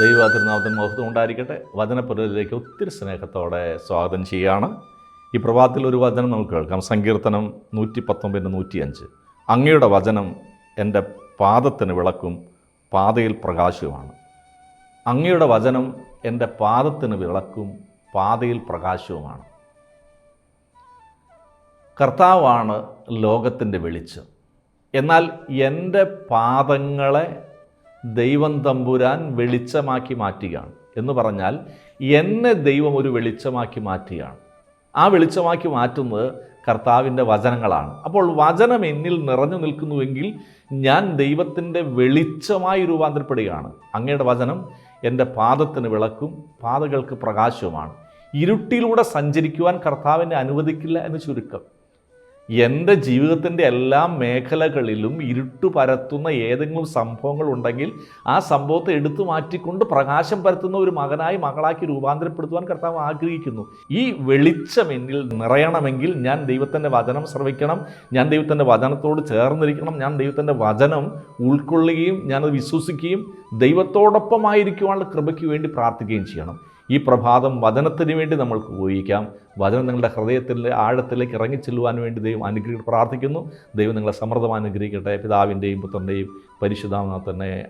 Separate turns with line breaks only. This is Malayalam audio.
ദൈവ തിരുനാമത്തിന് മഹത്വം ഉണ്ടായിരിക്കട്ടെ. വചനപുരയിലേക്ക് ഒത്തിരി സ്നേഹത്തോടെ സ്വാഗതം ചെയ്യുകയാണ്. ഈ പ്രഭാതത്തിൽ ഒരു വചനം നമുക്ക് കേൾക്കാം. സങ്കീർത്തനം നൂറ്റി പത്തൊമ്പതിന്റെ നൂറ്റിയഞ്ച്. അങ്ങയുടെ വചനം എന്റെ പാദത്തിന് വിളക്കും പാതയിൽ പ്രകാശവുമാണ്. അങ്ങയുടെ വചനം എന്റെ പാദത്തിന് വിളക്കും പാതയിൽ പ്രകാശവുമാണ്. കർത്താവാണ് ലോകത്തിന്റെ വെളിച്ചം. എന്നാൽ എന്റെ പാദങ്ങളെ ദൈവം തമ്പുരാൻ വെളിച്ചമാക്കി മാറ്റുകയാണ്. എന്ന് പറഞ്ഞാൽ എന്നെ ദൈവം ഒരു വെളിച്ചമാക്കി മാറ്റുകയാണ്. ആ വെളിച്ചമാക്കി മാറ്റുന്നത് കർത്താവിന്റെ വചനങ്ങളാണ്. അപ്പോൾ വചനം എന്നിൽ നിറഞ്ഞു നിൽക്കുന്നുവെങ്കിൽ ഞാൻ ദൈവത്തിന്റെ വെളിച്ചമായി രൂപാന്തരപ്പെടുകയാണ്. അങ്ങയുടെ വചനം എന്റെ പാദത്തിന് വിളക്കും പാതകൾക്ക് പ്രകാശവുമാണ്. ഇരുട്ടിലൂടെ സഞ്ചരിക്കുവാൻ കർത്താവിനെ അനുവദിക്കില്ല എന്ന് ചുരുക്കം. എന്റെ ജീവിതത്തിന്റെ എല്ലാ മേഖലകളിലും ഇരുട്ട് പരത്തുന്ന ഏതെങ്കിലും സംഭവങ്ങൾ ഉണ്ടെങ്കിൽ ആ സംഭവത്തെ എടുത്തു മാറ്റിക്കൊണ്ട് പ്രകാശം പരത്തുന്ന ഒരു മകനായി മകളാക്കി രൂപാന്തരപ്പെടുത്തുവാൻ കർത്താവ് ആഗ്രഹിക്കുന്നു. ഈ വെളിച്ചം എന്നിൽ നിറയണമെങ്കിൽ ഞാൻ ദൈവത്തിന്റെ വചനം ശ്രവിക്കണം ഞാൻ ദൈവത്തിന്റെ വചനത്തോട് ചേർന്നിരിക്കണം ഞാൻ ദൈവത്തിന്റെ വചനം ഉൾക്കൊള്ളുകയും ഞാനത് വിശ്വസിക്കുകയും ദൈവത്തോടൊപ്പമായിരിക്കുവാനുള്ള കൃപയ്ക്ക് വേണ്ടി പ്രാർത്ഥിക്കുകയും ചെയ്യണം. ഈ പ്രഭാതം വചനത്തിന് വേണ്ടി നമ്മൾക്ക് ഉപയോഗിക്കാം. വചനം നിങ്ങളുടെ ഹൃദയത്തിന്റെ ആഴത്തിലേക്ക് ഇറങ്ങിച്ചെല്ലുവാൻ വേണ്ടി ദൈവം അനുഗ്രഹി പ്രാർത്ഥിക്കുന്നു. ദൈവം നിങ്ങളെ സമൃദ്ധം അനുഗ്രഹിക്കട്ടെ. പിതാവിന്റെയും പുത്രന്റെയും പരിശുദ്ധാമ തന്നെ